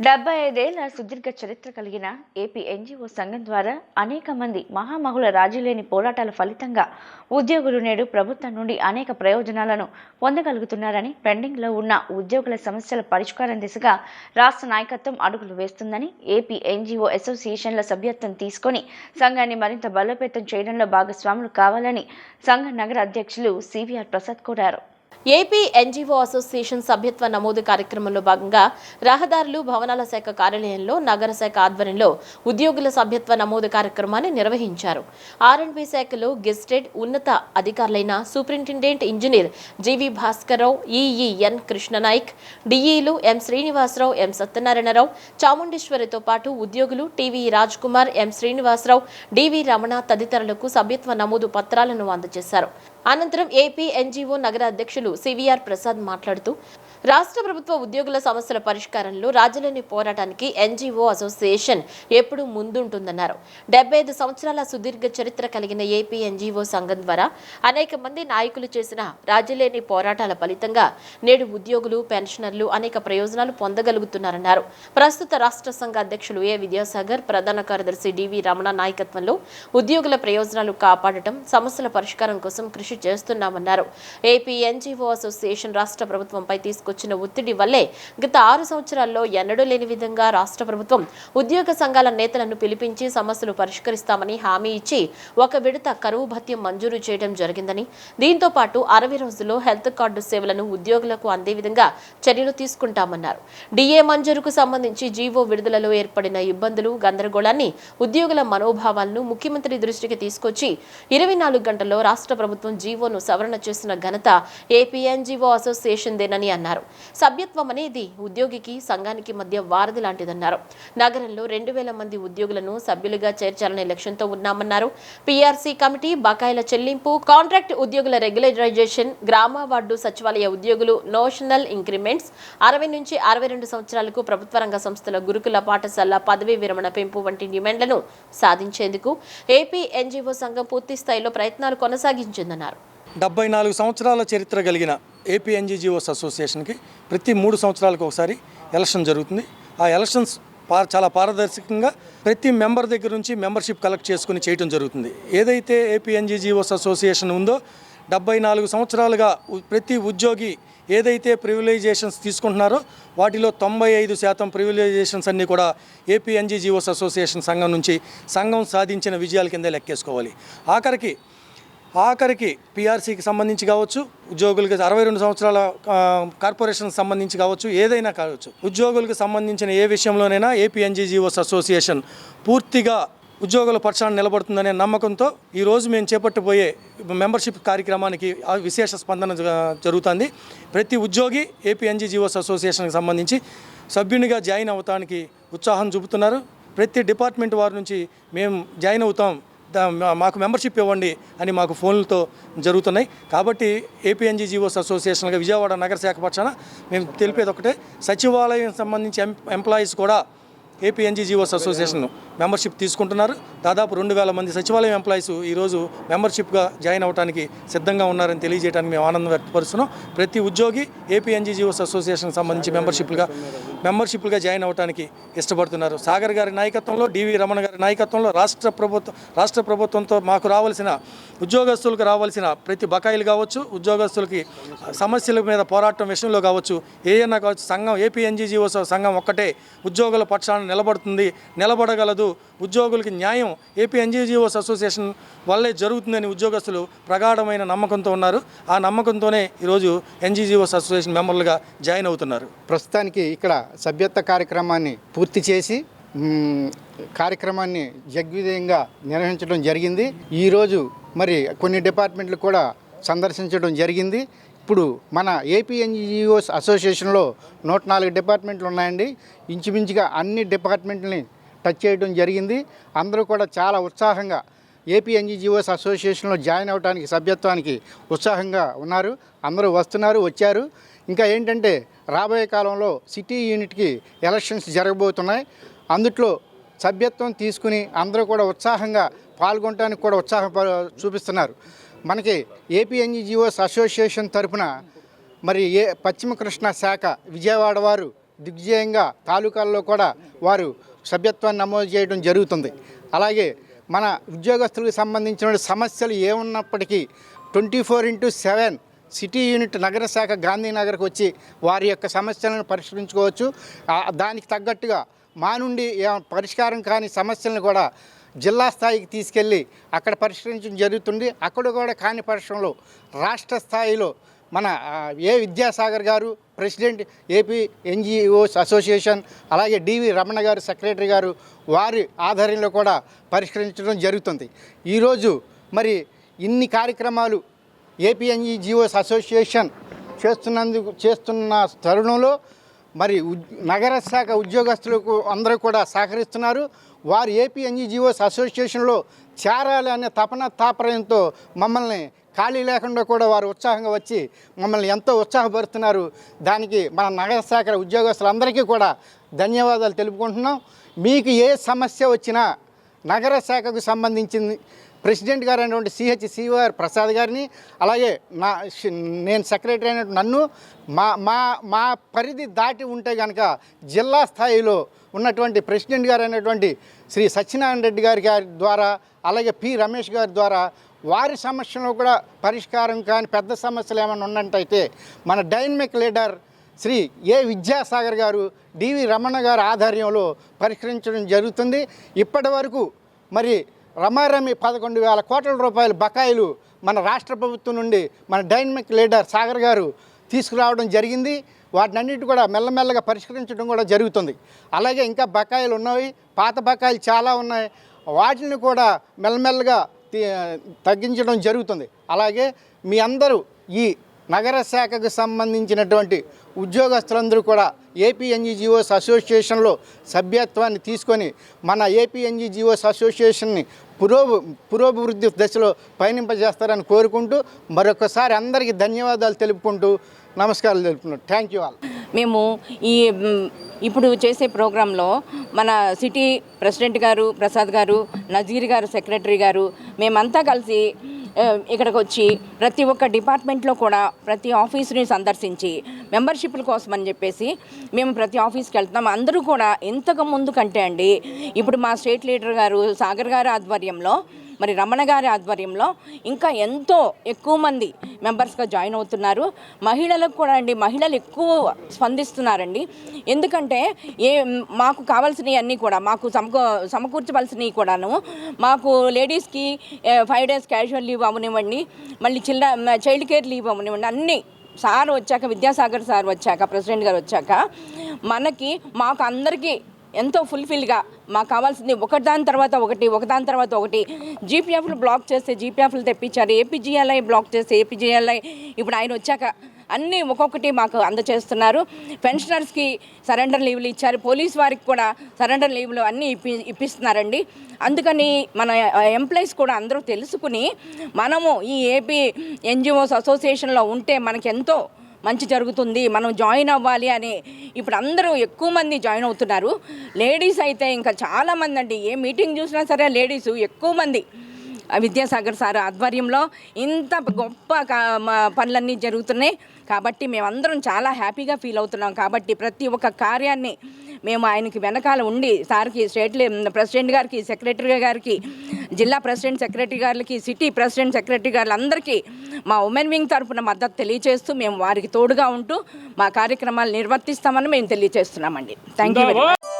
డెబ్బై ఐదేళ్ళ సుదీర్ఘ చరిత్ర కలిగిన ఏపీ ఎన్జిఓ సంఘం ద్వారా అనేక మంది మహామహుల రాజీలేని పోరాటాల ఫలితంగా ఉద్యోగులు నేడు ప్రభుత్వం నుండి అనేక ప్రయోజనాలను పొందగలుగుతున్నారని పెండింగ్లో ఉన్న ఉద్యోగుల సమస్యల పరిష్కారం దిశగా రాష్ట్ర నాయకత్వం అడుగులు వేస్తుందని ఏపీ ఎన్జిఓ అసోసియేషన్ల సభ్యత్వం తీసుకొని సంఘాన్ని మరింత బలోపేతం చేయడంలో భాగస్వాములు కావాలని సంఘ నగర అధ్యక్షులు సివిఆర్ ప్రసాద్ కోరారు. ఏపీ ఎన్జీఓ అసోసియేషన్ సభ్యత్వ నమోదు కార్యక్రమంలో భాగంగా రహదారులు భవనాల శాఖ కార్యాలయంలో నగర శాఖ ఆధ్వర్యంలో ఉద్యోగుల సభ్యత్వ నమోదు కార్యక్రమాన్ని నిర్వహించారు. ఆర్ఎండ్బి శాఖలో గెస్టెడ్ ఉన్నత అధికారులైన సూపరింటెండెంట్ ఇంజనీర్ జీవి భాస్కర్రావు ఈఈఎన్ కృష్ణనాయక్ డిఈలు ఎం శ్రీనివాసరావు ఎం సత్యనారాయణరావు చాముండేశ్వరితో పాటు ఉద్యోగులు TV Raj Kumar M Srinivasa Rao DV Ramana తదితరులకు సభ్యత్వ నమోదు పత్రాలను అందజేశారు. అనంతరం ఏపీ ఎన్జీఓ నగర అధ్యక్షులు సివిఆర్ ప్రసాద్ మాట్లాడుతూ రాష్ట్ర ప్రభుత్వ ఉద్యోగుల సమస్యల పరిష్కారంలో రాజధాని పోరాటానికి ఎన్జీఓ అసోసియేషన్ ఎప్పుడూ ముందుంటుందన్నారు. డెబ్బై ఐదు సంవత్సరాల సుదీర్ఘ చరిత్ర కలిగిన ఏపీ ఎన్జీఓ సంఘం ద్వారా అనేక మంది నాయకులు చేసిన రాజీలేని పోరాటాల ఫలితంగా నేడు ఉద్యోగులు పెన్షనర్లు అనేక ప్రయోజనాలు పొందగలుగుతున్నారన్నారు. ప్రస్తుత రాష్ట్ర సంఘ అధ్యక్షులు ఏ విద్యాసాగర్ ప్రధాన కార్యదర్శి డివి రమణ నాయకత్వంలో ఉద్యోగుల ప్రయోజనాలు కాపాడటం సమస్యల పరిష్కారం కోసం కృషి చేస్తున్నామన్నారు. ఏపీ ఎన్జీఓ అసోసియేషన్ రాష్ట్ర ప్రభుత్వంపై తీసుకొచ్చిన ఒత్తిడి వల్లే గత ఆరు సంవత్సరాల్లో ఎన్నడూ లేని విధంగా రాష్ట్ర ప్రభుత్వం ఉద్యోగ సంఘాల నేతలను పిలిపించి సమస్యలు పరిష్కరిస్తామని హామీ ఇచ్చి ఒక విడత కరువు భత్యం మంజూరు చేయడం జరిగిందని. దీంతో పాటు అరవై రోజుల్లో హెల్త్ కార్డు సేవలను ఉద్యోగులకు అందే విధంగా చర్యలు తీసుకుంటామన్నారు. డిఏ మంజూరుకు సంబంధించి జీవో విడుదలలో ఏర్పడిన ఇబ్బందులు గందరగోళాన్ని ఉద్యోగుల మనోభావాలను ముఖ్యమంత్రి దృష్టికి తీసుకొచ్చి ఇరవై నాలుగు గంటల్లో రాష్ట్ర ప్రభుత్వం జీవోను సవరణ చేసిన ఘనత ఏపీ పిఎన్జిఓ అసోసియేషన్ దేనని అన్నారు. సభ్యత్వం అనేది ఉద్యోగికి సంఘానికి మధ్య వారధి లాంటిదన్నారు. నగరంలో రెండు వేల మంది ఉద్యోగులను సభ్యులుగా చేర్చాలనే లక్ష్యంతో ఉన్నామన్నారు. పీఆర్సీ కమిటీ బకాయిల చెల్లింపు కాంట్రాక్ట్ ఉద్యోగుల రెగ్యులరైజేషన్ గ్రామ వార్డు సచివాలయ ఉద్యోగులు నోషనల్ ఇంక్రిమెంట్స్ అరవై నుంచి అరవై రెండు సంవత్సరాలకు ప్రభుత్వ రంగ సంస్థల గురుకుల పాఠశాల పదవీ విరమణ పెంపు వంటి డిమాండ్లను సాధించేందుకు ఏపీ ఎన్జీఓ సంఘం పూర్తి స్థాయిలో ప్రయత్నాలు కొనసాగించిందన్నారు. డెబ్బై నాలుగు సంవత్సరాల చరిత్ర కలిగిన ఏపీ ఎన్జీజీఓస్ అసోసియేషన్కి ప్రతి మూడు సంవత్సరాలకు ఒకసారి ఎలక్షన్ జరుగుతుంది. ఆ ఎలక్షన్స్ పా చాలా పారదర్శకంగా ప్రతి మెంబర్ దగ్గర నుంచి మెంబర్షిప్ కలెక్ట్ చేసుకుని చేయటం జరుగుతుంది. ఏదైతే ఏపీ ఎన్జీజీఓస్ అసోసియేషన్ ఉందో డెబ్బై నాలుగు సంవత్సరాలుగా ప్రతి ఉద్యోగి ఏదైతే ప్రివిలైజేషన్స్ తీసుకుంటున్నారో వాటిలో తొంభై ఐదు శాతం ప్రివిలైజేషన్స్ అన్నీ కూడా ఏపీ ఎన్జీజీఓస్ అసోసియేషన్ సంఘం నుంచి సంఘం సాధించిన విజయాల కింద లెక్కేసుకోవాలి. ఆఖరికి ఆఖరికి పిఆర్సీకి సంబంధించి కావచ్చు ఉద్యోగులకి అరవై రెండు సంవత్సరాల కార్పొరేషన్ కార్పొరేషన్కి సంబంధించి కావచ్చు ఏదైనా కావచ్చు ఉద్యోగులకు సంబంధించిన ఏ విషయంలోనైనా ఏపీఎన్జీజీఓస్ అసోసియేషన్ పూర్తిగా ఉద్యోగుల పక్షాన్ని నిలబడుతుందనే నమ్మకంతో ఈరోజు మేము చేపట్టబోయే మెంబర్షిప్ కార్యక్రమానికి విశేష స్పందన జ- జరుగుతుంది. ప్రతి ఉద్యోగి ఏపీఎన్జీజీఓస్ అసోసియేషన్కి సంబంధించి సభ్యునిగా జాయిన్ అవటానికి ఉత్సాహం చూపుతున్నారు. ప్రతి డిపార్ట్మెంట్ వారి నుంచి మేము జాయిన్ అవుతాం మాకు మెంబర్షిప్ ఇవ్వండి అని మాకు ఫోన్లతో జరుగుతున్నాయి. కాబట్టి ఏపీఎన్జీజీఓస్ అసోసియేషన్గా విజయవాడ నగర శాఖ పక్షాన మేము తెలిపేది ఒకటే. సచివాలయం సంబంధించి ఎం ఎంప్లాయీస్ కూడా ఏపీఎన్జీజీఓస్ అసోసియేషన్ మెంబర్షిప్ తీసుకుంటున్నారు. దాదాపు రెండు వేల మంది సచివాలయం ఎంప్లాయీస్ ఈరోజు మెంబర్షిప్గా జాయిన్ అవడానికి సిద్ధంగా ఉన్నారని తెలియజేయడానికి మేము ఆనందం వ్యక్తపరుస్తున్నాం. ప్రతి ఉద్యోగి ఏపీఎన్జీజీఓస్ అసోసియేషన్ సంబంధించి మెంబర్షిప్లుగా మెంబర్షిప్లుగా జాయిన్ అవడానికి ఇష్టపడుతున్నారు. సాగర్ గారి నాయకత్వంలో డివి రమణ గారి నాయకత్వంలో రాష్ట్ర ప్రభుత్వం రాష్ట్ర ప్రభుత్వంతో మాకు రావాల్సిన ఉద్యోగస్తులకు రావాల్సిన ప్రతి బకాయిలు కావచ్చు ఉద్యోగస్తులకి సమస్యల మీద పోరాటం విషయంలో కావచ్చు ఏదైనా కావచ్చు సంఘం ఏపీ ఎన్జీజీఓస్ సంఘం ఒక్కటే ఉద్యోగుల పక్షాన నిలబడుతుంది నిలబడగలదు. ఉద్యోగులకి న్యాయం ఏపీ ఎన్జీజీఓస్ అసోసియేషన్ వల్లే జరుగుతుందని ఉద్యోగస్తులు ప్రగాఢమైన నమ్మకంతో ఉన్నారు. ఆ నమ్మకంతోనే ఈరోజు ఎన్జీజీఓస్ అసోసియేషన్ మెంబర్లుగా జాయిన్ అవుతున్నారు. ప్రస్తుతానికి ఇక్కడ సభ్యత్వ కార్యక్రమాన్ని పూర్తి చేసి కార్యక్రమాన్ని జగ్విధంగా నిర్వహించడం జరిగింది. ఈరోజు మరి కొన్ని డిపార్ట్మెంట్లు కూడా సందర్శించడం జరిగింది. ఇప్పుడు మన ఏపీఎన్జిఓస్ అసోసియేషన్లో నూట నాలుగు డిపార్ట్మెంట్లు ఉన్నాయండి. ఇంచుమించుగా అన్ని డిపార్ట్మెంట్ని టచ్ చేయడం జరిగింది. అందరూ కూడా చాలా ఉత్సాహంగా ఏపీఎన్జిజిఓస్ అసోసియేషన్లో జాయిన్ అవడానికి సభ్యత్వానికి ఉత్సాహంగా ఉన్నారు. అందరూ వస్తున్నారు వచ్చారు. ఇంకా ఏంటంటే రాబోయే కాలంలో సిటీ యూనిట్కి ఎలక్షన్స్ జరగబోతున్నాయి. అందుట్లో సభ్యత్వం తీసుకుని అందరూ కూడా ఉత్సాహంగా పాల్గొనడానికి కూడా ఉత్సాహం చూపిస్తున్నారు. మనకి ఏపీఎన్జిజిఓస్ అసోసియేషన్ తరఫున మరి ఏ పశ్చిమ కృష్ణ శాఖ విజయవాడ వారు దిగ్విజయంగా తాలూకాల్లో కూడా వారు సభ్యత్వాన్ని నమోదు చేయడం జరుగుతుంది. అలాగే మన ఉద్యోగస్తులకు సంబంధించిన సమస్యలు ఏమున్నప్పటికీ twenty four into seven city unit నగర శాఖ గాంధీనగర్కి వచ్చి వారి యొక్క సమస్యలను పరిష్కరించుకోవచ్చు. దానికి తగ్గట్టుగా మా నుండి పరిష్కారం కాని సమస్యలను కూడా జిల్లా స్థాయికి తీసుకెళ్ళి అక్కడ పరిష్కరించడం జరుగుతుంది. అక్కడ కూడా కాని పరిశ్రమలో రాష్ట్ర స్థాయిలో మన A Vidyasagar garu president AP NGOs association అలాగే డివి రమణ గారు సెక్రటరీ గారు వారి ఆధ్వర్యంలో కూడా పరిష్కరించడం జరుగుతుంది. ఈరోజు మరి ఇన్ని కార్యక్రమాలు ఏపీఎన్జిఓస్ అసోసియేషన్ చేస్తున్నందుకు చేస్తున్న తరుణంలో మరి ఉద్- నగర శాఖ ఉద్యోగస్తులకు అందరూ కూడా సహకరిస్తున్నారు. వారు ఏపీ ఎన్జీజీఓస్ అసోసియేషన్లో చేరాలి అనే తపన తాపరయంతో మమ్మల్ని ఖాళీ లేకుండా కూడా వారు ఉత్సాహంగా వచ్చి మమ్మల్ని ఎంతో ఉత్సాహపరుస్తున్నారు. దానికి మన నగర శాఖ ఉద్యోగస్తులందరికీ కూడా ధన్యవాదాలు తెలుపుకుంటున్నాం. మీకు ఏ సమస్య వచ్చినా నగర శాఖకు సంబంధించింది ప్రెసిడెంట్ గారు అయినటువంటి సిహెచ్ సిఆర్ ప్రసాద్ గారిని అలాగే నా నేను సెక్రటరీ అయినటువంటి నన్ను మా మా మా పరిధి దాటి ఉంటే కనుక జిల్లా స్థాయిలో ఉన్నటువంటి ప్రెసిడెంట్ గారు అయినటువంటి శ్రీ సత్యనారాయణ రెడ్డి గారి గారి ద్వారా అలాగే పి రమేష్ గారి ద్వారా వారి సమస్యలు కూడా పరిష్కారం కానీ పెద్ద సమస్యలు ఏమైనా ఉన్నట్టయితే మన dynamic leader Shri A Vidyasagar garu DV Ramana గారి ఆధ్వర్యంలో పరిష్కరించడం జరుగుతుంది. ఇప్పటి వరకు మరి రమారమి పదకొండు వేల కోట్ల రూపాయల బకాయిలు మన రాష్ట్ర ప్రభుత్వం నుండి మన డైనమిక్ లీడర్ సాగర్ గారు తీసుకురావడం జరిగింది. వాటినన్నిటి కూడా మెల్లమెల్లగా పరిష్కరించడం కూడా జరుగుతుంది. అలాగే ఇంకా బకాయిలు ఉన్నాయి పాత బకాయిలు చాలా ఉన్నాయి. వాటిని కూడా మెల్లమెల్లగా తగ్గించడం జరుగుతుంది. అలాగే మీ అందరూ ఈ నగర శాఖకు సంబంధించినటువంటి ఉద్యోగస్తులందరూ కూడా ఏపీఎన్జిజిఓస్ అసోసియేషన్లో సభ్యత్వాన్ని తీసుకొని మన ఏపీఎన్జీజీఓస్ అసోసియేషన్ని పురో పురోభివృద్ధి దశలో పయనింపజేస్తారని కోరుకుంటూ మరొకసారి అందరికీ ధన్యవాదాలు తెలుపుకుంటూ నమస్కారాలు తెలుపుతున్నాను థ్యాంక్ యూ ఆల్ మేము ఈ ఇప్పుడు చేసే ప్రోగ్రాంలో మన సిటీ ప్రెసిడెంట్ గారు ప్రసాద్ గారు నజీర్ గారు సెక్రటరీ గారు మేమంతా కలిసి ఇక్కడికి వచ్చి ప్రతి ఒక్క డిపార్ట్మెంట్లో కూడా ప్రతి ఆఫీసుని సందర్శించి మెంబర్షిప్ల కోసం అని చెప్పేసి మేము ప్రతి ఆఫీస్కి వెళ్తున్నాం. అందరూ కూడా ఇంతకు ముందు కంటే అండి ఇప్పుడు మా స్టేట్ లీడర్ గారు సాగర్ గారు ఆధ్వర్యంలో మరి రమణ గారి ఆధ్వర్యంలో ఇంకా ఎంతో ఎక్కువ మంది మెంబర్స్గా జాయిన్ అవుతున్నారు. మహిళలకు కూడా అండి మహిళలు ఎక్కువ స్పందిస్తున్నారండి. ఎందుకంటే ఏ మాకు కావాల్సినవి అన్నీ కూడా మాకు సమకూ సమకూర్చవలసినవి కూడాను మాకు లేడీస్కి ఫైవ్ డేస్ క్యాజువల్ లీవ్ అవనివ్వండి మళ్ళీ చిల్డ్ర చైల్డ్ కేర్ లీవ్ అవనివ్వండి అన్నీ సార్ వచ్చాక విద్యాసాగర్ సార్ వచ్చాక ప్రెసిడెంట్ గారు వచ్చాక మనకి మాకు అందరికీ ఎంతో ఫుల్ఫిల్గా మాకు కావాల్సింది ఒకదాని తర్వాత ఒకటి ఒకదాని తర్వాత ఒకటి. జీపీఎఫ్లు బ్లాక్ చేస్తే జీపీఎఫ్లు తెప్పించారు ఏపీజీఎల్ఐ బ్లాక్ చేస్తే ఏపీజీఎల్ఐ ఇప్పుడు ఆయన వచ్చాక అన్నీ ఒక్కొక్కటి మాకు అందచేస్తున్నారు. పెన్షనర్స్కి సరెండర్ లీవ్లు ఇచ్చారు. పోలీస్ వారికి కూడా సరెండర్ లీవ్లు అన్నీ ఇప్పి ఇప్పిస్తున్నారండి. అందుకని మన ఎంప్లాయీస్ కూడా అందరూ తెలుసుకుని మనము ఈ ఏపీ ఎన్జిఓస్ అసోసియేషన్లో ఉంటే మనకెంతో మంచి జరుగుతుంది మనం జాయిన్ అవ్వాలి అని ఇప్పుడు అందరూ ఎక్కువ మంది జాయిన్ అవుతున్నారు. లేడీస్ అయితే ఇంకా చాలామంది అండి ఏ మీటింగ్ చూసినా సరే లేడీస్ ఎక్కువ మంది. విద్యాసాగర్ సార్ ఆధ్వర్యంలో ఇంత గొప్ప పనులన్నీ జరుగుతున్నాయి. కాబట్టి మేమందరం చాలా హ్యాపీగా ఫీల్ అవుతున్నాం. కాబట్టి ప్రతి ఒక్క కార్యాన్ని మేము ఆయనకి వెనకాల ఉండి సార్కి స్టేట్ ప్రెసిడెంట్ గారికి సెక్రటరీ గారికి జిల్లా ప్రెసిడెంట్ సెక్రటరీ గారికి సిటీ ప్రెసిడెంట్ సెక్రటరీ గారు అందరికీ మా ఉమెన్ వింగ్ తరపున మద్దతు తెలియజేస్తూ మేము వారికి తోడుగా ఉంటూ మా కార్యక్రమాలు నిర్వర్తిస్తామని మేము తెలియజేస్తున్నామండి థ్యాంక్ యూ వెరీ మచ్.